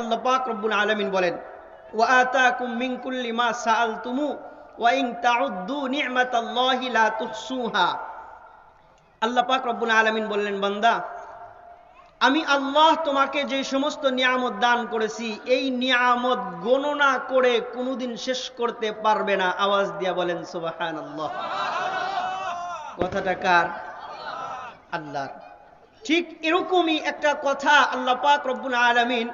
আল্লাহ পাক রব্বুল আলামিন বলেন মিন কুল্লি মা সাআলতুমু, ওয়া ইন তাউদ্দু নি'মাতাল্লাহি লা তুহসুহা। আল্লাহ পাক রব্বুল বললেন, বান্দা, আমি আল্লাহ তোমাকে যে সমস্ত নিয়ামত দান করেছি, এই নিয়ামত গণনা করে কোনোদিন শেষ করতে পারবে না। আওয়াজ দিয়া বলেন, সুবহানাল্লাহ। কথাটা কার? আল্লাহর। ঠিক এরকমই একটা কথা আল্লাহ পাক রব্বুল আলামিন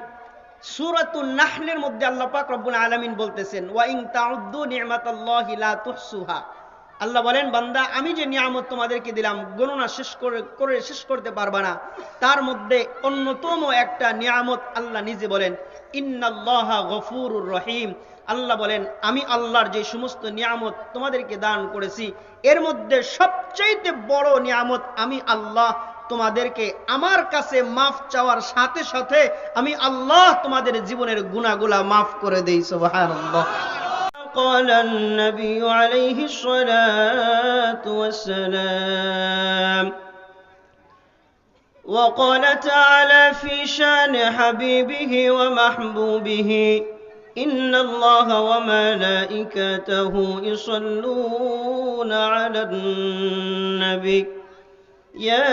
সূরাতুন নাহলের মধ্যে আল্লাহ পাক রব্বুল আলামিন বলতেছেন, ওয়া ইন তাউদ্দু নি'মাতাল্লাহি লা তুহসুহা। আল্লাহ বলেন, বান্দা, আমি যে নিয়ামত তোমাদেরকে দিলাম, গণনা শেষ করে করে শেষ করতে পারবা না। তার মধ্যে অন্যতম একটা নিয়ামত আল্লাহ নিজে বলেন, ইন্নাল্লাহা গফুরুর রহিম। আল্লাহ বলেন, আমি আল্লাহর যে সমস্ত নিয়ামত তোমাদেরকে দান করেছি, এর মধ্যে সবচাইতে বড় নিয়ামত আমি আল্লাহ তোমাদেরকে আমার কাছে মাফ চাওয়ার সাথে সাথে আমি আল্লাহ তোমাদের জীবনের গুণাগুলা মাফ করে দেই সুবহানাল্লাহ قال النبي عليه الصلاة والسلام وقال تعالى في شان حبيبه ومحبوبه إن الله وملائكته يصلون على النبي يا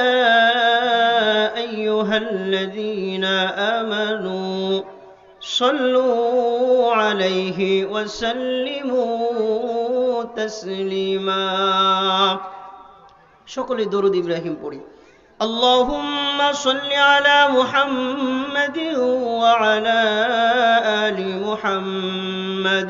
أيها الذين آمنوا صلوا عليه وسلموا تسليما সকলে দরুদ ইব্রাহিম পড়ি اللهم صل على محمد وعلى آل محمد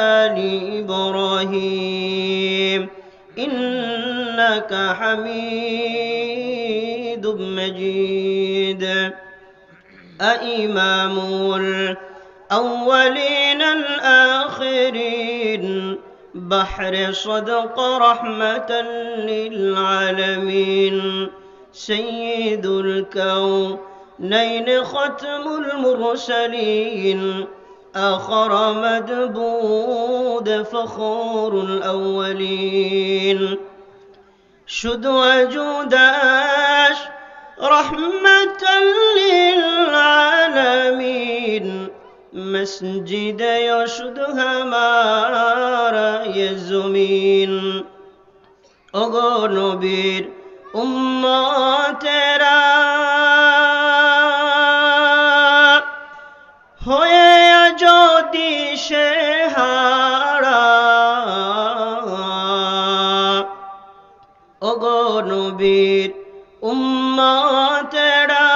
آل إبراهيم إنك حميد مجيد. أإمام الأولين الآخرين بحر صدق رحمة للعالمين. سيد الكونين ختم المرسلين. آخر مدبود فخور الأولين شد وجوداش رحمة للعالمين مسجد يشدها مار يزمين أغو نبير উম্মতেরা নবীর উম্মতেরা।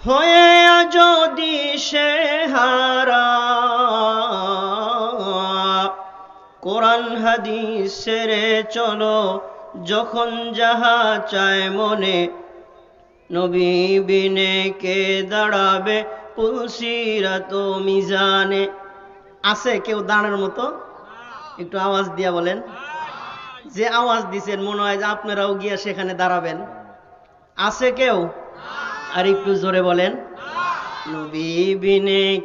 হয়ে যদি সে হারা, কোরআন হাদিস চলো, যখন যাহা চায় মনে। নবী বিনে কে দাঁড়াবে পুলসিরাত মিজানে। আছে কেউ দাঁড়ার মতো? একটু আওয়াজ দিয়া বলেন। যে আওয়াজ দিচ্ছেন মনে হয় যে আপনারাও গিয়া সেখানে দাঁড়াবেন। আছে কেউ? আর একটু জোরে বলেন।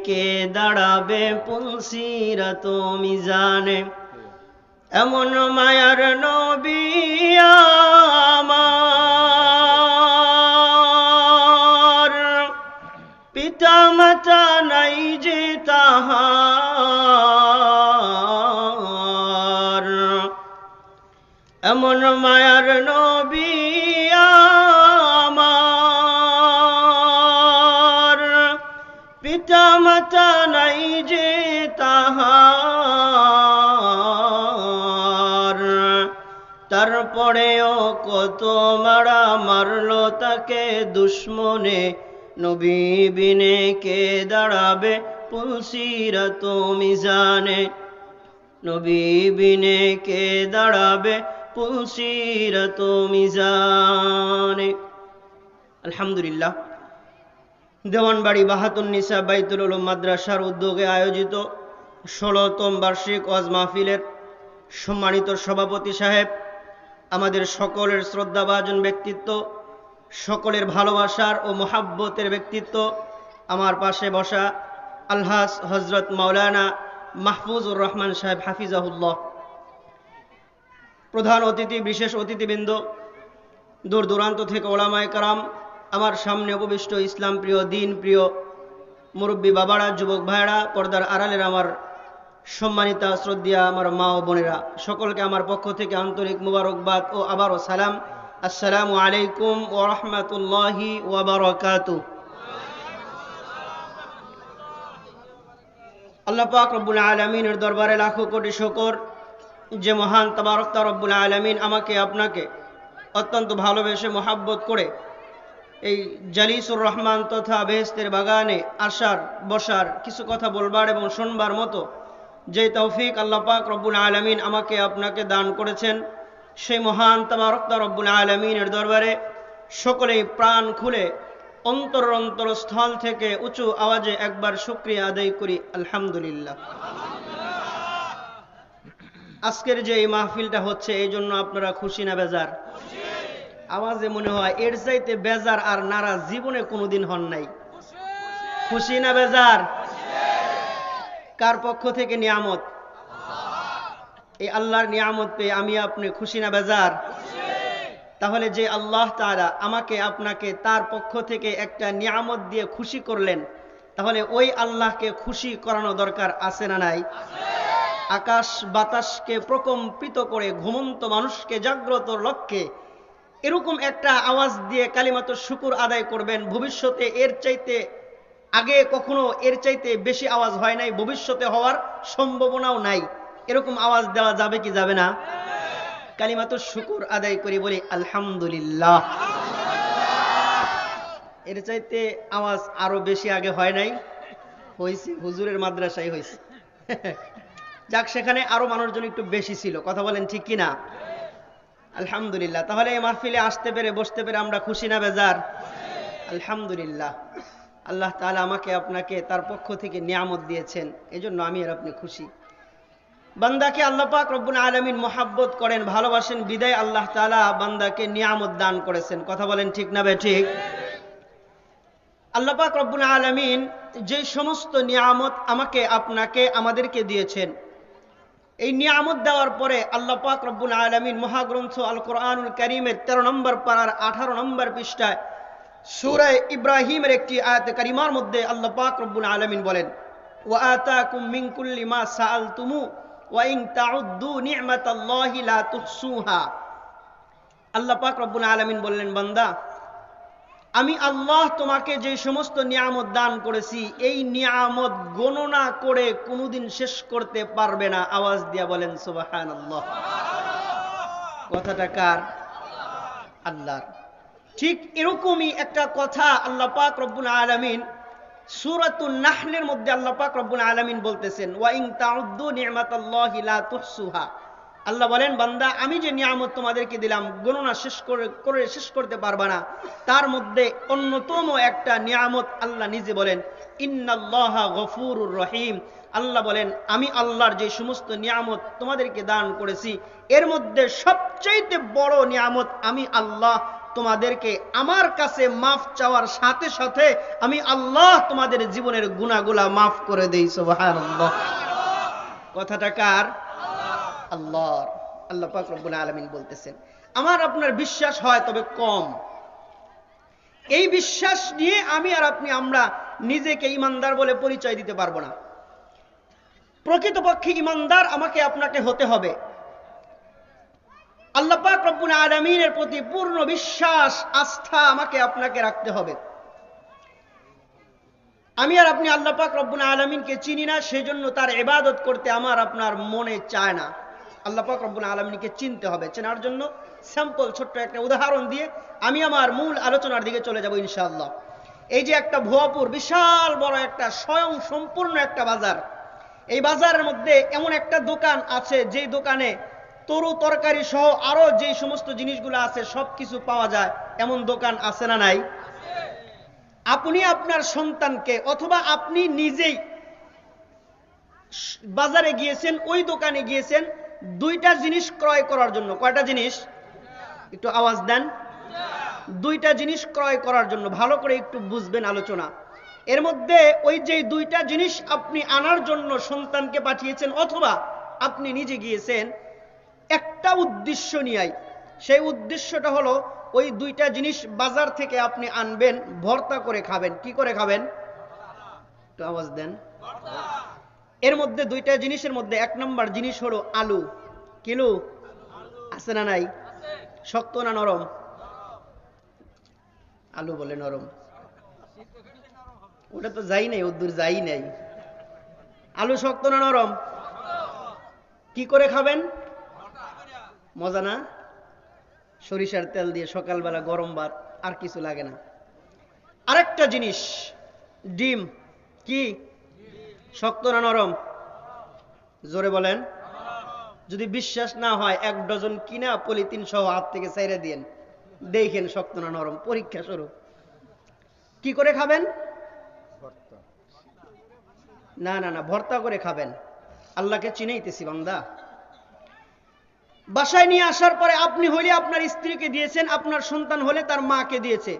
কে দাঁড়াবে পুলসিরাত মিজানে এমন মায়ার নবী মায়ার নবী পিতা মাতা নাই যে তাহার। তারপরেও কত মারা মারলো তাকে দুশ্মনে। নবী বিনে কে দাঁড়াবে পুলসিরাত মিজানে নবী বিনে কে দাঁড়াবে আলহামদুলিল্লাহ, দেওয়ানবাড়ি বাহাতুন নিসা বাইতুল উলুম মাদ্রাসার উদ্যোগে আয়োজিত ষোলতম বার্ষিক ওয়াজ মাহফিলের সম্মানিত সভাপতি সাহেব, আমাদের সকলের শ্রদ্ধাভাজন ব্যক্তিত্ব, সকলের ভালোবাসার ও মোহাব্বতের ব্যক্তিত্ব, আমার পাশে বসা আলহাস হজরত মাওলানা মাহফুজুর রহমান সাহেব হাফিজাহুল্লাহ। প্রধান অতিথি, বিশেষ অতিথিবৃন্দ দূর দূরান্ত থেকে ওলামায় কারাম, আমার সামনে উপবিষ্ট ইসলাম প্রিয়, দিন প্রিয় মুরব্বী বাবারা, যুবক ভাইরা পর্দার আড়ালের আমার সম্মানিতা শ্রদ্ধা আমার মা ও বোনেরা, সকলকে আমার পক্ষ থেকে আন্তরিক মুবারকবাদ ও আবারও সালাম। আসসালামু আলাইকুম ও রহমতুল্লাহি ওবরকাতু আল্লাহ পাক রব্বুল আলমিনের দরবারে লাখো কোটি শকর। যে মহান তাবারক্তা রব্বুল আলমিন আমাকে, আপনাকে অত্যন্ত ভালোবেসে মোহাব্বত করে এই জালিসুর রহমান তথা বেহেস্তের বাগানে আসার, বসার, কিছু কথা বলবার এবং শুনবার মতো যে তৌফিক আল্লাহ পাক রব্বুল আলমিন আমাকে, আপনাকে দান করেছেন, সেই মহান তাবারক্তা রব্বুল আলমিনের দরবারে সকলেই প্রাণ খুলে অন্তর অন্তর স্থল থেকে উঁচু আওয়াজে একবার শুক্রিয়া আদায় করি। আলহামদুলিল্লাহ। আজকের যে এই মাহফিলটা হচ্ছে, এই জন্য আপনারা খুশি না বেজার? আওয়াজে মনে হয় এর চাইতে বেজার আর নারাজ জীবনে কোনোদিন হন নাই। খুশি না বেজার? কার পক্ষ থেকে নিয়ামত? এই আল্লাহর নিয়ামত পেয়ে আমি আপনি খুশি না বেজার? তাহলে যে আল্লাহ তারা আমাকে, আপনাকে তার পক্ষ থেকে একটা নিয়ামত দিয়ে খুশি করলেন, তাহলে ওই আল্লাহকে খুশি করানো দরকার আছে না নাই? আকাশ বাতাসকে প্রকম্পিত করে ঘুমন্ত মানুষকে জাগ্রত লক্ষ্যে এরকম একটা আওয়াজ দিয়ে কালিমাত শুকুর আদায় করবেন। ভবিষ্যতে এর চাইতে আগে কখনো এর চাইতে বেশি আওয়াজ হয় নাই, ভবিষ্যতে হওয়ার সম্ভাবনাও নাই। এরকম আওয়াজ দেওয়া যাবে কি যাবে না? কালিমাত শুকুর আদায় করি বলি, আলহামদুলিল্লাহ। এর চাইতে আওয়াজ আরও বেশি আগে হয় নাই? হয়েছে হুজুরের মাদ্রাসায় হয়েছে যাক, সেখানে আরও মানুষজন একটু বেশি ছিল। কথা বলেন ঠিক কিনা? আলহামদুলিল্লাহ। তাহলে এই মাহফিলে আসতে পেরে, বসতে পেরে আমরা খুশি না বেজার? আলহামদুলিল্লাহ। আল্লাহ তাহলে আমাকে, আপনাকে তার পক্ষ থেকে নিয়ামত দিয়েছেন। এজন্য আমি আর আপনি খুশি। বান্দাকে আল্লাহ পাক রব্বুল আলমিন মোহাব্বত করেন, ভালোবাসেন, বিদায় আল্লাহ তালা বান্দাকে নিয়ামত দান করেছেন। কথা বলেন ঠিক না বে ঠিক আল্লাহ পাক রব্বুল আলমিন যে সমস্ত নিয়ামত আমাকে, আপনাকে, আমাদেরকে দিয়েছেন এই নিয়ামত দেওয়ার পরে আল্লাহ পাক রব্বুল আলমিন মহাগ্রন্থ আল কোরআনুল করিমের তেরো নম্বর পাড়ার আঠারো নম্বর পৃষ্ঠায় সুরায় ইব্রাহিমের একটি আয়াত করিমার মধ্যে আল্লাহ পাক রব্বুল আলমিন বলেন ও আতা কুমিংকুল্লি মা সাল তুমু ওয়াইং তাউদ্দু নি'মাতাল্লাহি লা তুহসুহা। আল্লাহ পাক রব্বুল আলামিন বললেন, বান্দা আমি আল্লাহ তোমাকে যে সমস্ত নিয়ামত দান করেছি, এই নিয়ামত গণনা করে কোনোদিন শেষ করতে পারবে না। আওয়াজ দিয়া বলেন সুবাহান আল্লাহ কথাটা কার? আল্লাহর। ঠিক এরকমই একটা কথা আল্লাহ পাক রব্বুল আলামিন সুরাতুন নাহলের মধ্যে আল্লাহ পাক রব্বুল আলামিন বলতেছেন ওয়াইং তাউদ্দু নি'মাতাল্লাহি লা তুহসুহা। আল্লাহ বলেন, বান্দা, আমি যে নিয়ামত তোমাদেরকে দিলাম গণনা শেষ করে শেষ করতে পারবা না। তার মধ্যে অন্যতম একটা নিয়ামত আল্লাহ নিজে বলেন, ইন্নাল্লাহা গফুরুর রহিম। আল্লাহ বলেন, আমি আল্লাহর যে সমস্ত নিয়ামত তোমাদেরকে দান করেছি, এর মধ্যে সবচাইতে বড় নিয়ামত আমি আল্লাহ তোমাদেরকে আমার কাছে মাফ চাওয়ার সাথে সাথে আমি আল্লাহ তোমাদের জীবনের গুণাগুলা মাফ করে দেই সোহান কথাটা কার? আল্লাহর আল্লাহ পাক আলমিন বলতেছেন, আমার আপনার বিশ্বাস হয় তবে কম। এই বিশ্বাস নিয়ে আমি আর আপনি, আমরা নিজেকে ইমানদার বলে পরিচয় দিতে পারব না। প্রকৃতপক্ষে ইমানদার আমাকে আপনাকে হতে হবে। আল্লাহ পাক রব্বুল আলমিনের প্রতি পূর্ণ বিশ্বাস, আস্থা আমাকে আপনাকে রাখতে হবে। আমি আর আপনি আল্লাহ পাক রব্বুল আলমিনকে চিনি না, সেজন্য তার এবাদত করতে আমার আপনার মনে চায় না। আল্লাহ পাক রব্বুল আলমিনকে চিনতে হবে। চেনার জন্য স্যাম্পল ছোট্ট একটা উদাহরণ দিয়ে আমি আমার মূল আলোচনার দিকে চলে যাব ইনশাআল্লাহ। এই যে একটা ভুয়াপুর, বিশাল বড় একটা, স্বয়ং সম্পূর্ণ একটা বাজার। এই বাজারের মধ্যে এমন একটা দোকান আছে, যে দোকানে তরু তরকারি সহ আরও যে সমস্ত জিনিসগুলো আছে সব কিছু পাওয়া যায়। এমন দোকান আছে না নাই? আপনি আপনার সন্তানকে অথবা আপনি নিজেই বাজারে গিয়েছেন, ওই দোকানে গিয়েছেন দুইটা জিনিস ক্রয় করার জন্য। কয়টা জিনিস? একটু আওয়াজ দেন। দুইটা জিনিস ক্রয় করার জন্য। ভালো করে একটু বুঝবেন আলোচনা। এর মধ্যে ওই যে দুইটা জিনিস আপনি আনার জন্য সন্তানকে পাঠিয়েছেন অথবা আপনি নিজে গিয়েছেন, একটা উদ্দেশ্য নিয়াই। সেই উদ্দেশ্যটা হলো ওই দুইটা জিনিস বাজার থেকে আপনি আনবেন, ভর্তা করে খাবেন। কি করে খাবেন? একটু আওয়াজ দেন। এর মধ্যে দুইটা জিনিসের মধ্যে এক নম্বর জিনিস হলো আলু। কিলো আছে না নাই? শক্ত না নরম? আলু বলে নরম। ওটা তো যাই নাই উদ্দুর যাই নাই। আলু শক্ত না নরম? কি করে খাবেন? মজা না? সরিষার তেল দিয়ে সকালবেলা গরম ভাত, আর কিছু লাগে না। আরেকটা জিনিস, ডিম। কি? শক্ত না নরম? জোরে বলেন। যদি বিশ্বাস না হয়, এক ডজন কিনা পলিথিন সহ হাত থেকে চাইরে দিয়েন। দেখেন শক্ত না নরম, পরীক্ষা শুরু কি করে খাবেন? না না না, ভর্তা করে খাবেন। আল্লাহকে চিনেইতেছি, বান্দা। বাসায় নিয়ে আসার পরে আপনি হলে আপনার স্ত্রীকে দিয়েছেন, আপনার সন্তান হলে তার মাকে দিয়েছে।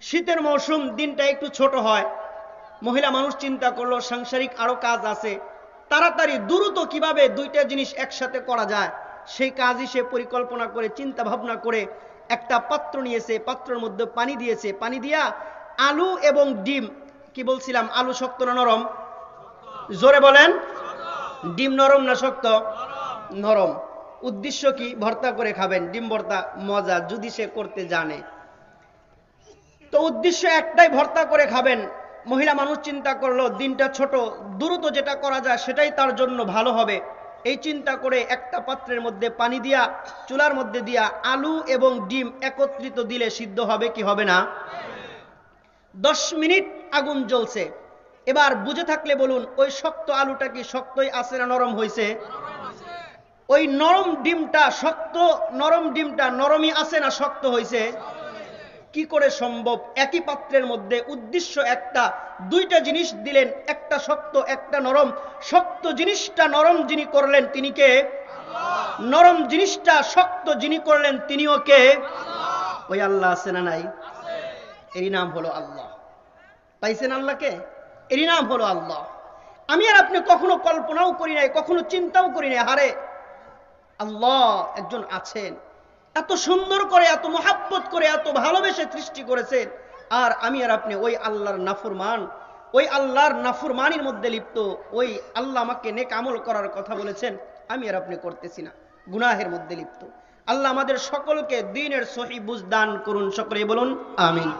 শীতের মৌসুম, দিনটা একটু ছোট হয়। মহিলা মানুষ চিন্তা করল, সাংসারিক আরও কাজ আছে। তাড়াতাড়ি, দ্রুত কীভাবে দুইটা জিনিস একসাথে করা যায়, সেই কাজই সে পরিকল্পনা করে চিন্তা ভাবনা করে একটা পাত্র নিয়েছে, পাত্রের মধ্যে পানি দিয়েছে। পানি দিয়া আলু এবং ডিম, কি বলছিলাম? আলু শক্ত না নরম? জোরে বলেন। ডিম নরম না শক্ত? নরম। উদ্দেশ্য কি? ভর্তা করে খাবেন। ডিম ভর্তা মজা, যদি সে করতে জানে। তো উদ্দেশ্য একটাই, ভর্তা করে খাবেন। মহিলা মানুষ চিন্তা করল, দিনটা ছোট, দ্রুত যেটা করা যায় সেটাই তার জন্য ভালো হবে। এই চিন্তা করে একটা পাত্রের মধ্যে পানি দিয়া, চুলার মধ্যে দিয়া আলু এবং ডিম একত্রিত দিলে সিদ্ধ হবে কি হবে না? দশ মিনিট আগুন জ্বলছে। এবার বুঝে থাকলে বলুন, ওই শক্ত আলুটা কি শক্তই আছে না নরম হয়েছে ওই নরম ডিমটা শক্ত, নরম ডিমটা নরমই আছে না শক্ত হয়েছে কি করে সম্ভব? একই পাত্রের মধ্যে উদ্দেশ্য একটা দুইটা জিনিস দিলেন একটা শক্ত একটা নরম। শক্ত জিনিসটা নরম যিনি করলেন তিনি কে? নরম জিনিসটা শক্ত যিনি করলেন তিনিও কে? ওই আল্লাহ আছে না নাই? এরই নাম হলো আল্লাহ। পাইছেন আল্লাহকে? এরই নাম হলো আল্লাহ। আমি আর আপনি কখনো কল্পনাও করি নাই কখনো চিন্তাও করি নাই। হারে আল্লাহ একজন আছেন। এত সুন্দর করে, এত মহাব্বত করে, এত ভালোবেসে সৃষ্টি করেছেন। আর আমি আর আপনি ওই আল্লাহর নাফরমান, ওই আল্লাহর নাফরমানির মধ্যে লিপ্ত, ওই আল্লাহ আমাকে নেক আমল করার কথা বলেছেন, আমি আর আপনি করতেছি না। গুনাহের মধ্যে লিপ্ত। আল্লাহ আমাদের সকলকে দিনের সহি বুঝদান করুন সকলে বলুন, আমিন।